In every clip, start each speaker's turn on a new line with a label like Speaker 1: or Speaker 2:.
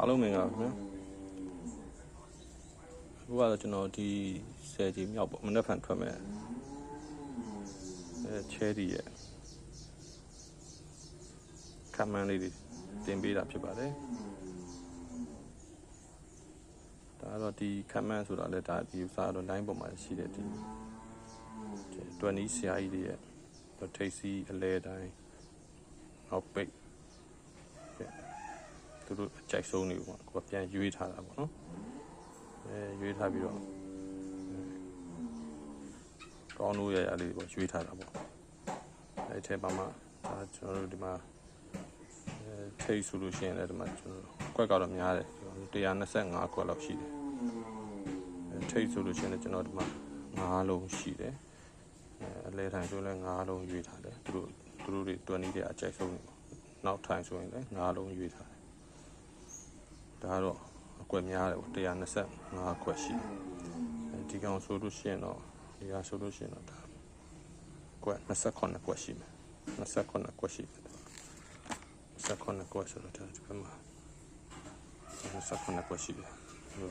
Speaker 1: အားလုံးမင်္ဂလာပါခင်ဗျာအခုကတော့ကျွန်တော်ဒီဆယ်ကြီးမြောက်ပေါ့မနေ့ဖန်ထွက်မဲ့အဲချဲဒီရဲ့ကမန်းလေးတွေတင်ပေးတာဖြစ်ပါတယ်ဒါကတော့ဒီကမန်းဆိုတာလည်းဒါဒီဥစားတော့ line ပေါ်မှာရှိတဲ့ဒီတွန်နီးဆရာကြီးတွေရဲ့ထိတ်စီအလဲတိုင်းနောက်ပိတ် သူတို့အကြိုက်ဆုံးတွေပေါ့ကိုကပြန်ရွေးထားတာပေါ့နော်အဲရွေးထားပြီးတော့ကောင်းလို့ရရလေးပေါ့ရွေးထားတာပေါ့အဲထဲပါမှာဒါကျွန်တော်တို့ဒီမှာအဲထိတ်ဆိုလို့ရှိရင်လည်းဒီမှာကျွန်တော်ကွက်ကတော့များတယ်125ကွက်လောက်ရှိတယ်အဲထိတ်ဆိုလို့ရှိရင်လည်းကျွန်တော်ဒီမှာ9လုံးရှိတယ်အဲအလဲထိုင်ဆိုလည်း9လုံးရွေးထားတယ်သူတို့သူတို့တွေတွန်းနေတဲ့အကြိုက်ဆုံးတွေပေါ့နောက်ထိုင်ဆိုရင်လည်း9လုံးရွေးထားတယ် ဒါကတော့အကွက်များတယ်ပေါ့125ကွက်ရှိတယ်အဲဒီကောင်ဆိုလို့ရှိရင်တော့ဒီဟာဆိုလို့ရှိရင်တော့ဒါကွက်28ကွက်ရှိမယ်28ကွက်ရှိတယ်28ကွက်ဆိုတော့ဒါဒီဘက်မှာ28ကွက်ရှိတယ်ဟို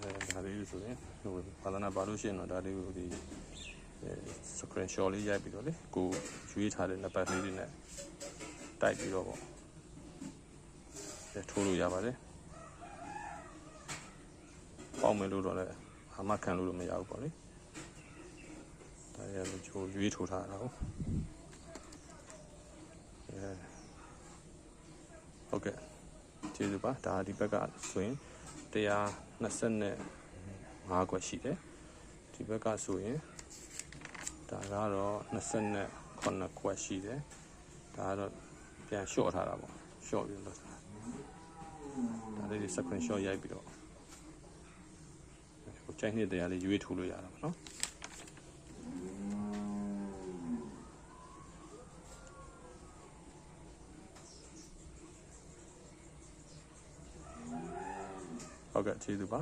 Speaker 1: အဲဒါလေးဆိုရင်ဟိုဘာသာနာပါလို့ရှိရင်တော့ဒါလေးကိုဒီအဲ screenshot လေးရိုက်ပြီးတော့လေကိုရွေးထားတဲ့နံပါတ်လေးတွေနဲ့ တိုက်ပြီးတော့ပေါ့ထိုးလို့ရပါတယ်ပေါက်မယ်လို့တော့လည်းအာမခံလို့တော့မရဘူးပေါ့လေဒါရလည်းချိုးရွေးထိုးထားတာဟုတ်အဲဟုတ်ကဲ့ကျေးဇူးပါဒါဒီဘက်ကဆိုရင်125ခွက်ရှိတယ်ဒီဘက်ကဆိုရင်ဒါကတော့29ခွက်ရှိတယ်ဒါကတော့ ပြန်လျှော့ထားတာပေါ့လျှော့ပြီးလို့ဒါလေးတွေ screenshot ရိုက်ပြီးတော့ဟိုချိန်နှစ်တရားလေးရွေးထိုးလို့ရတာပေါ့နော်ဟုတ်ကဲ့ကျေးဇူးပါ